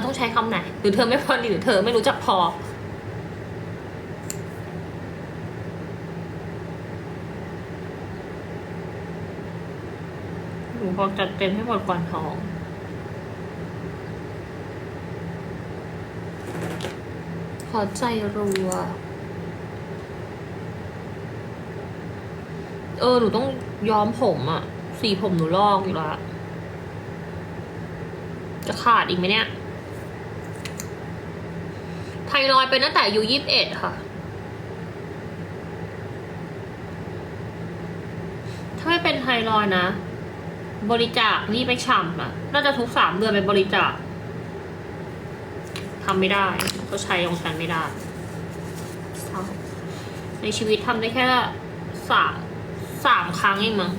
มันต้องใช้คำไหน หรือเธอไม่พอดีหรือเธอไม่รู้จักพอ หนูบอจัดเต็มให้หมดก่อนท้องขอใจรัว เออ หนูต้องย้อมผมอะสีผมหนูลอกอยู่และจะขาดอีกไหมเนี่ย ไทรอยเป็นตั้งแต่อายุยี่สิบเอ็ดค่ะถ้าไม่เป็นไทรอยนะ บริจาคนี่ไปฉ่ำอะน่าจะทุกสามเดือนเป็นบริจาคทำไม่ได้ ก็ใช้ของฉันไม่ได้ในชีวิตทำได้แค่สามสามครั้งเองมั้ง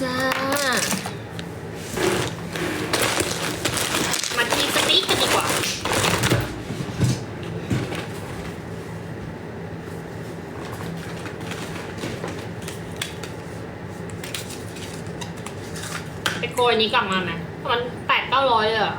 จ้า มาที่สติ๊กกันดีกว่า ไปโกย นี้กลับมาไหมมันแปดเก้าร้อยเลยอะ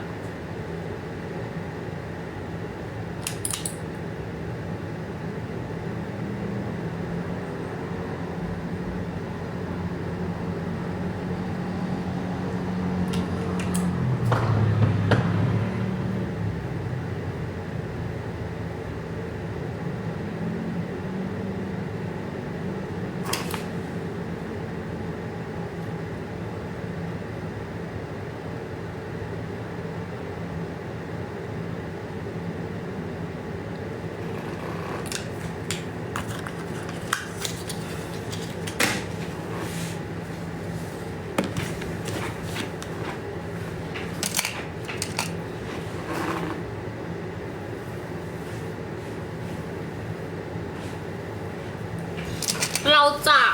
เร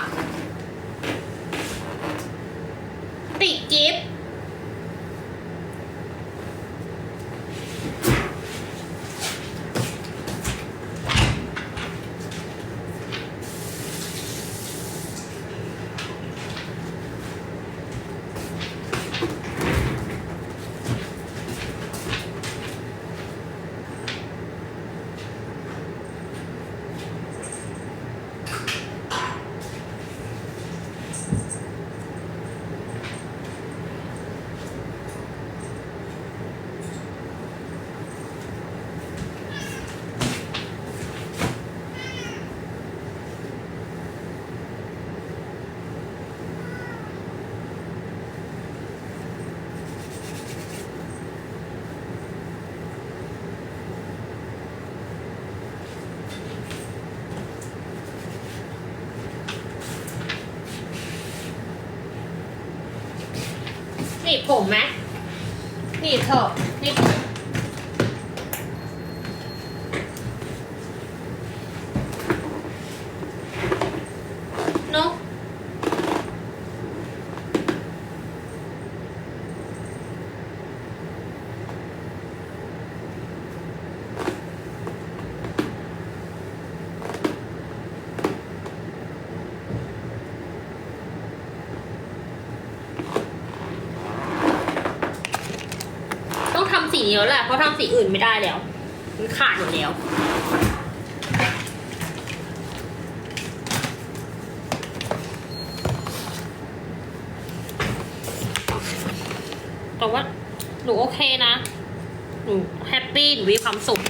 ผมไหมนี่เถอะนี่ สีนี้แล้วแหละเพราะทำสีอื่นไม่ได้แล้ว มันขาดอยู่แล้วแต่ว่าหนูโอเคนะหนูแฮปปี้หนูมีความสุข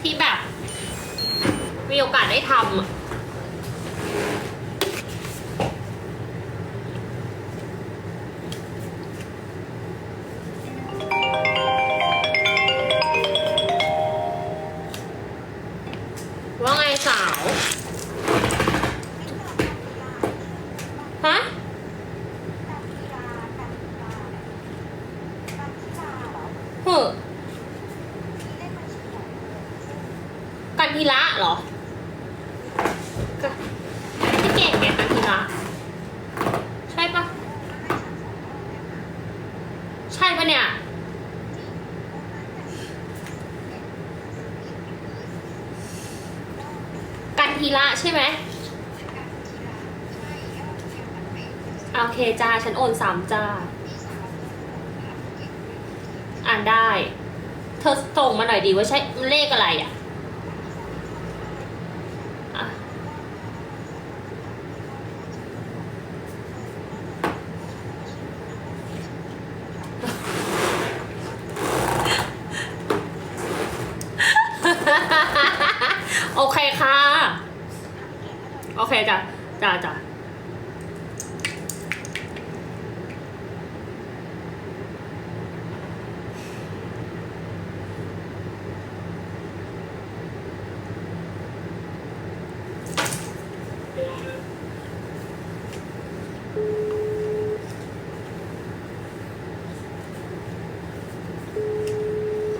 ที่แบบ มีโอกาสได้ทำ ทีละใช่ไหมโอเคจ้า ฉันโอนสามจ้า อ่านได้ เธอส่งมาหน่อยดีว่าใช่เลขอะไรอะอะ โอเคค่ะ โอเคจ้ะจ้ะจ้ะ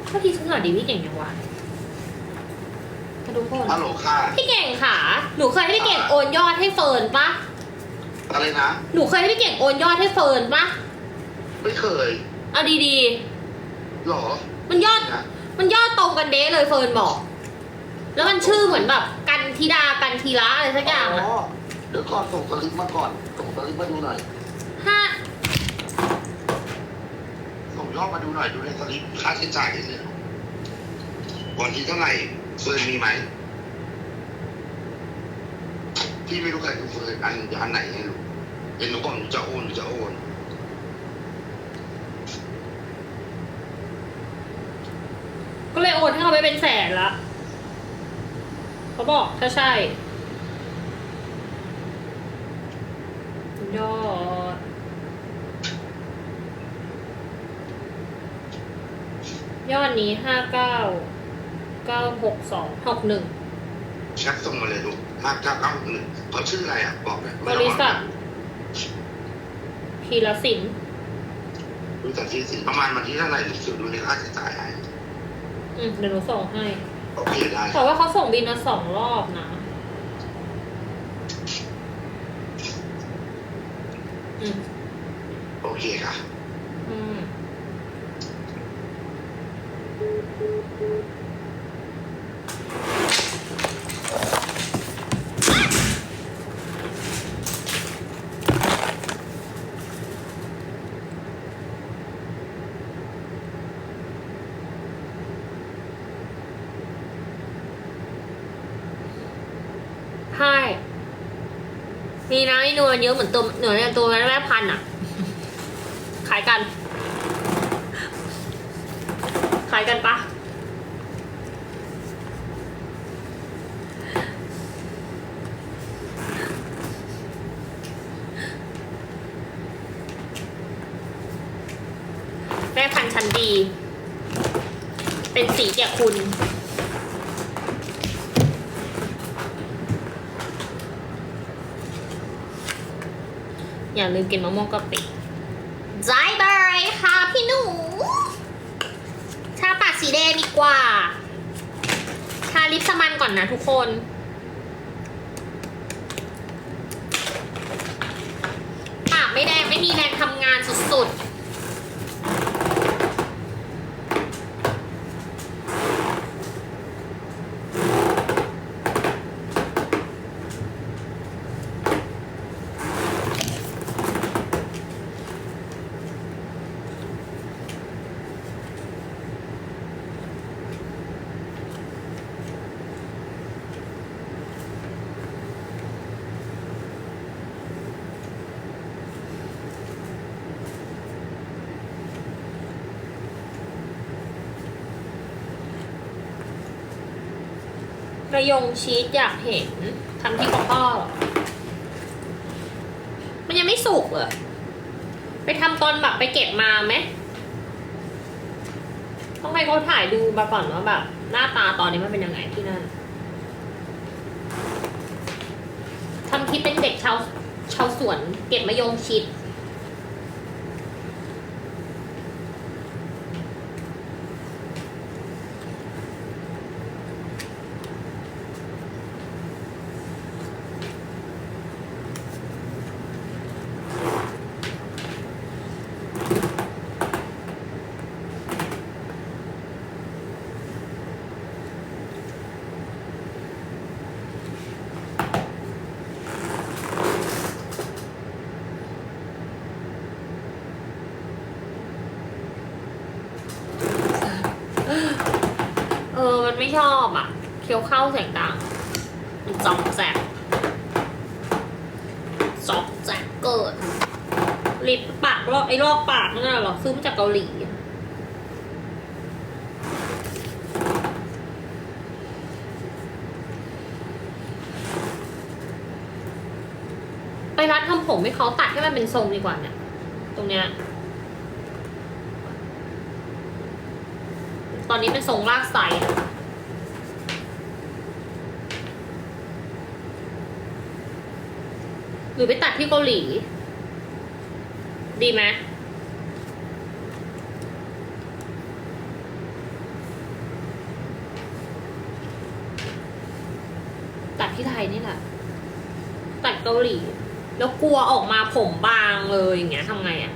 ข้อ ที่ฉันสวัสดีพี่เก่งยังวะทุกคนฮัลโหลค่ะ พี่เก่งค่ะ หนูเคยให้พี่เก่งโอนยอดให้เฟิร์นปะอะไรนะ หนูเคยให้พี่เก่งโอนยอดให้เฟิร์นปะไม่เคยเอาดีหรอๆมันยอดนะมันยอดตรงกันเด้เลยเฟิร์นบอก แล้วมันชื่อเหมือนแบบ กันธิดากันทีละอะไรสักอย่างอะเดี๋ยวก่อนส่งสลิปมาก่อน ส่งสลิปมาดูหน่อยห้าส่งยอดมาดูหน่อยดูในสลิปค่าใช้จ่ายนิดนึง วันที่เท่าไหร่เฟิร์นมีไหมพี่ไม่รู้ใครคือเฟิร์นอันอันไหนไม่รู้เห็นหนูบอกหนูจะโอนหนูจะโอนก็เลยโอนให้เขาไปเป็นแสนละเขาบอกถ้าใช่ยอดยอดนี้ห้าเก้า เก้าหกสองหกหนึ่งแชทส่งมาเลยลูกห้าเก้าเก้าหนึ่งเขาชื่ออะไรอะ บอกเลยบริษัทพีรสินบริษัทที่สิประมาณวันที่เท่าไหร่หนูสืบดูในค่าใช้จ่ายให้อืมเดี๋ยวหนูส่งให้ โอเคได้แต่ว่าเขาส่งบินมาสองรอบนะ อืม โอเคค่ะ อืม ใช่ มี นะมีนเยอะเหมือนตัวเหนือเนี่ยตัวแม่แม่พันอะ ขายกัน ขายกันปะแม่พันธุ์ชั้นดี เป็นสีแก่คุณ อย่าลืมกินมะม่วงกะปิใจเบยค่ะพี่หนู ชาปากสีแดงดีกว่า ชาลิปสมันก่อนนะทุกคนะยงชีสอยากเห็นทำที่ของพ่อหรอ มันยังไม่สุกเลยไปทำตอนแบบไปเก็บมาไหม ต้องให้เขาถ่ายดูมาก่อนว่าแบบหน้าตาตอนนี้มันเป็นยังไงที่นั่นทำคลิปเป็นเด็กชาวชาวสวนเก็บมะยงชิด ไม่ชอบอะ เคี้ยวข้าวเสียงดังมันจอกแจกจอกแจกเกิดลิปปากลอกไอ้ลอกปากนั่นน่ะหรอซื้อมาจากเกาหลีไปร้านทำผมให้เขาตัดให้มันเป็นทรงดีกว่าเนี่ย ตรงเนี้ยตอนนี้เป็นทรงลากไซอะห รือไปตัดที่เกาหลี ดีไหมตัดที่ไทยนี่แหละ ตัดเกาหลี แล้วกลัวออกมาผมบางเลยอย่างเงี้ยทำไงอะ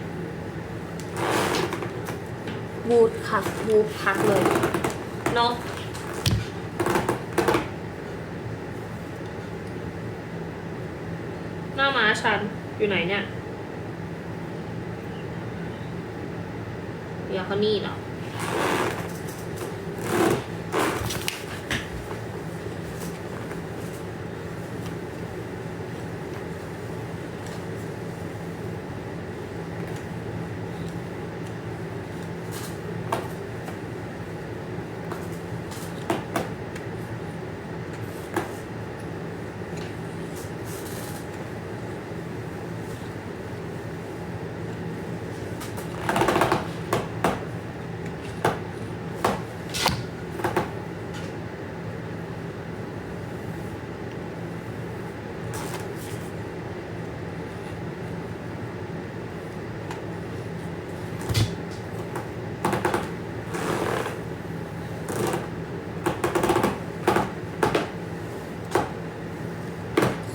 บูทค่ะบูทพักเลยเนาะหน้า ม้าฉัน อยู่ไหนเนี่ย เดี๋ยวเขานี่เหรอ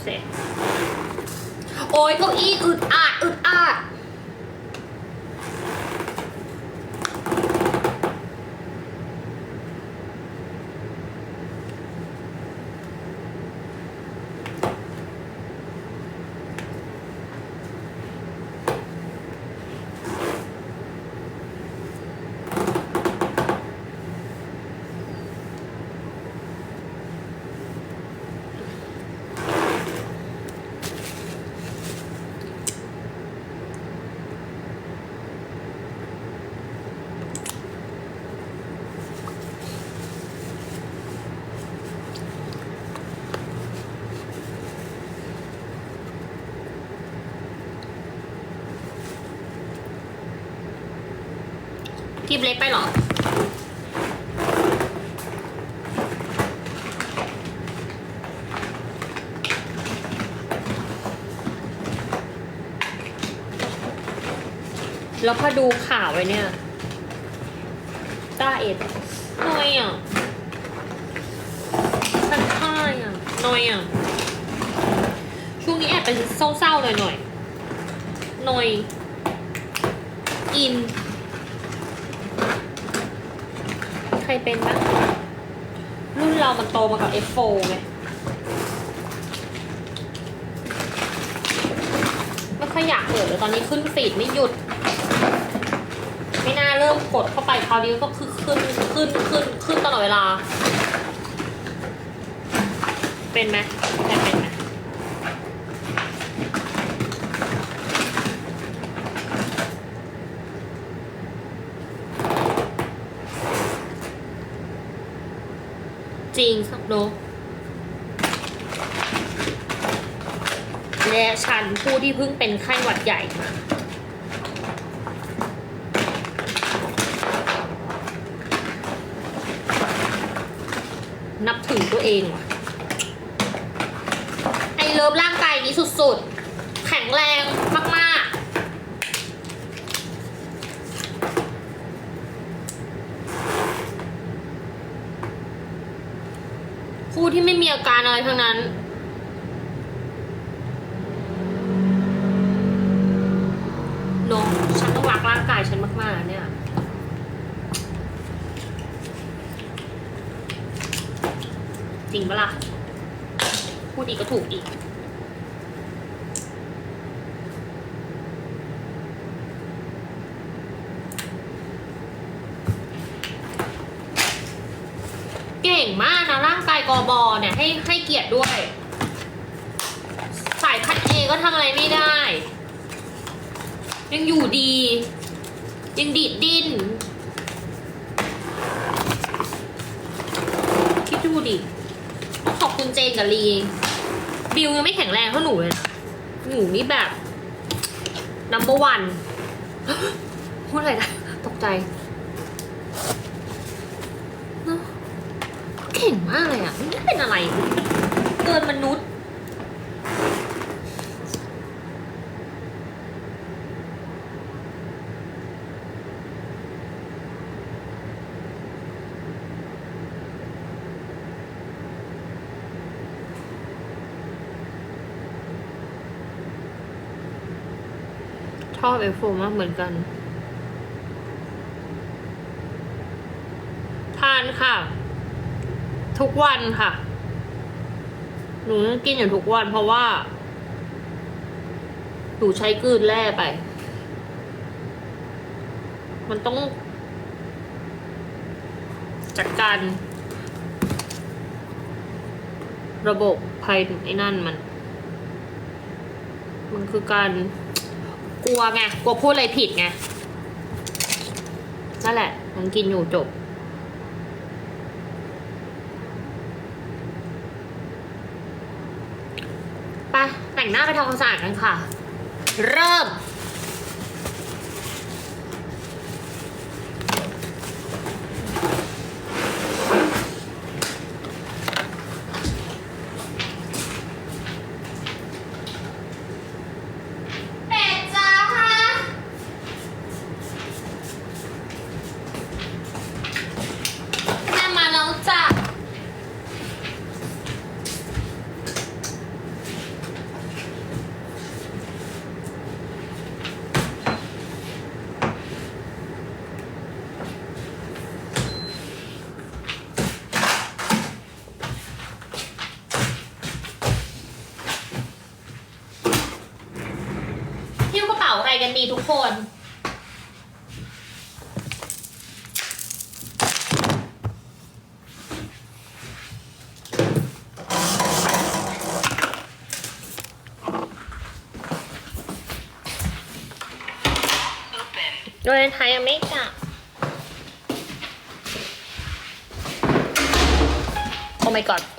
เสร็จ โอ้ยเก้าอี้อึดอัดอึดอัด คลิปเล็กไปหรอ แล้วพอดูข่าวไว้เนี่ย ต้าเอ็ดนอยอะฉันค่ายอะนอยอะ ช่วงนี้แอบเป็นเศร้าๆหน่อยหน่อยๆหนอย อิน ใครเป็นบ้างรุ่นเรามันโตมากับ F4 ไงไม่ค่อยอยากเปิดเลยตอนนี้ขึ้นฟีดไม่หยุด ไม่น่าเริ่มกดเข้าไปคราวนี้ก็คือขึ้นขึ้นขึ้นขึ้นตลอดเวลา เป็นไหมใครเป็น จริงสักโลและฉันผู้ที่เพิ่งเป็นไข้หวัดใหญ่มานับถือตัวเองไอเลิฟร่างกายนี้สุดๆ แข็งแรง ที่ไม่มีอาการอะไรทั้งนั้น เนอะฉันต้องรักร่างกายฉันมาก ๆ เนี่ย จริงปะล่ะ พูดอีกก็ถูกอีก เก่งมากนะ ร่างกายกอบอเนี่ย ให้ให้เกียรติ ด้วย สายคัดเอก็ทำอะไรไม่ได้ ยังอยู่ดี ยังดีดดิ้นคิดดูดิต้องขอบคุณเจนกับลี บิวยังไม่แข็งแรงเท่าหนูเลยนะ หนูนี่แบบ number one พูดอะไรนะตกใจเนอะเก่งมากเลยอะไม่เป็นอะไร กินมนุษย์ ชอบเอฟโฟมากเหมือนกันทานค่ะ ทุกวันค่ะ หนูกินอยู่ทุกวันเพราะว่า หนูใช้กลืนแร่ไป มันต้อง จัดการ ระบบภายนไอ้นั่นมัน มันคือการกลัวไง กลัวพูดอะไรผิดไง นั่นแหละ มันกินอยู่จบ ไป แต่ งหน้าไปทำความสะอาดกันค่ะ เริ่ม เป็ดจ้าแม่มาแล้วจ้ะ หิ้ว มีทุกคน โดยไทยยังไม่กลับโอ้ my god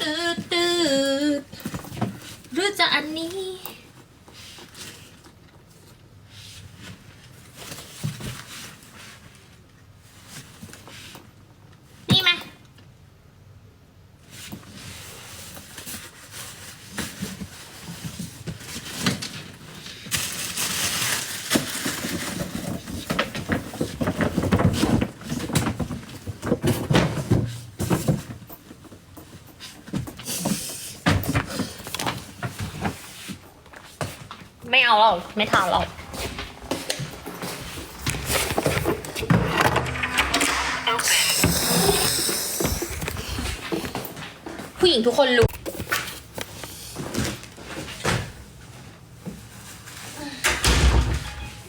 เอาเราไม่ทานเราผู้หญิงทุกคนรู้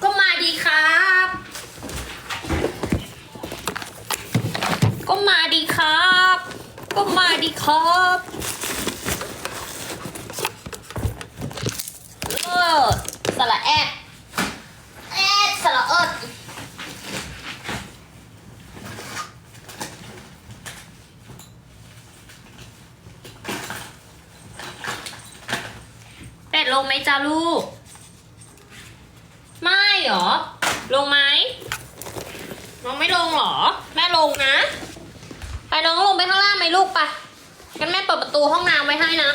ก็มาดีครับ ก็มาดีครับ ก็มาดีครับเออสระแอดแอดสระเอิดเป็ดลงไหมจ้าลูก ไม่เหรอ ลงไหมน้องไม่ลงเหรอ แม่ลงนะ ไปน้องลงไปข้างล่างไหมลูกไปะงั้นแม่เประตูห้องน้ำไว้ให้นะ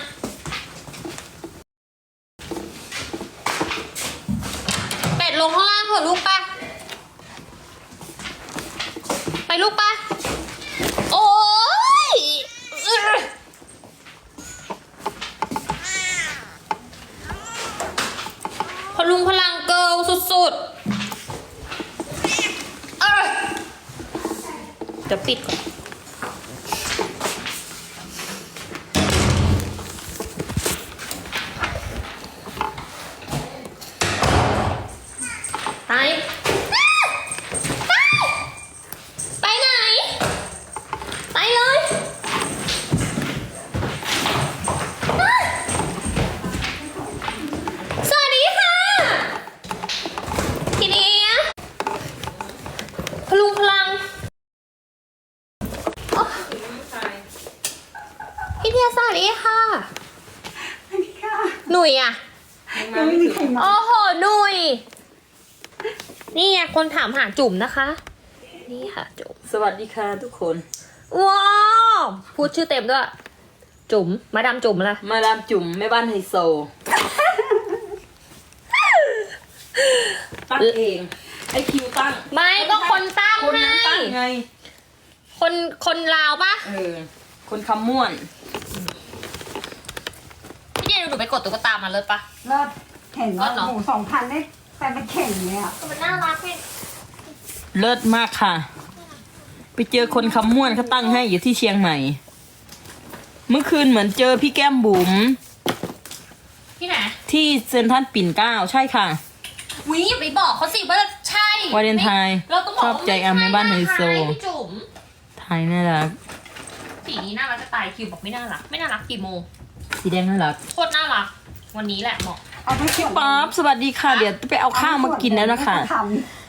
เป็ดลงข้างล่างเถอะลูกปะไปลูกปะโอ้ยอพลุงพลังเกิลสุดๆ เอ้ยเดี๋ยวปิดก่อน ไป ไปไหน ไปเลย สวัสดีค่ะทีนี้พลุงพลังโอ๊ะพี่เทียสวัสดีค่ะ สวัสดีค่ะ หนุ่ยอะ ยังไม่มีใครมา โอ้โหหนุยนี่ไง คนถามหาจุ่มนะคะ นี่ค่ะจุ่ม สวัสดีค่ะทุกคน ว้าวพูดชื่อเต็มด้วย จุ๋มมาดามจุ๋มละมาดามจุ่มแม่บ้านไฮโซตั้งเองไอคิวตั้งไม่ก็คนตั้งคนให้นั้นตั้งไง คนคนลาวปะเออ คนคำม่วนพี่เจนหนูไปกดตุ๊กตามาเลยปะเลิศเห็นว่าเลิศเนอะหมูสองพันได้ แต่เป็นเข่งเลยอะมันน่ารักพี่เลิศมากค่ะ ไปเจอคนคำม่วนเขาตั้งให้อยู่ที่เชียงใหม่ เมื่อคืนเหมือนเจอพี่แก้มบุ๋มที่ไหนที่เซนทรัลปิ่นเกล้าใช่ค่ะวิอย่าไปบอกเขาสิว่าใช่วาเลนไทน์เราต้องบอกชอบใจอะแม่บ้านไฮโซม่ใช่พี่จุ๋มไทยน่ารักสีนี้น่ารักจะตายคิวบอกไม่น่ารัก ไม่น่ารักกี่โมงสีแดงน่ารักโคตรน่ารัก วันนี้แหละเหมาะ เอาไปเขียนป๊าบสวัสดีค่ะ เดี๋ยวไปเอาข้าวมากินแล้วนะคะ ทำ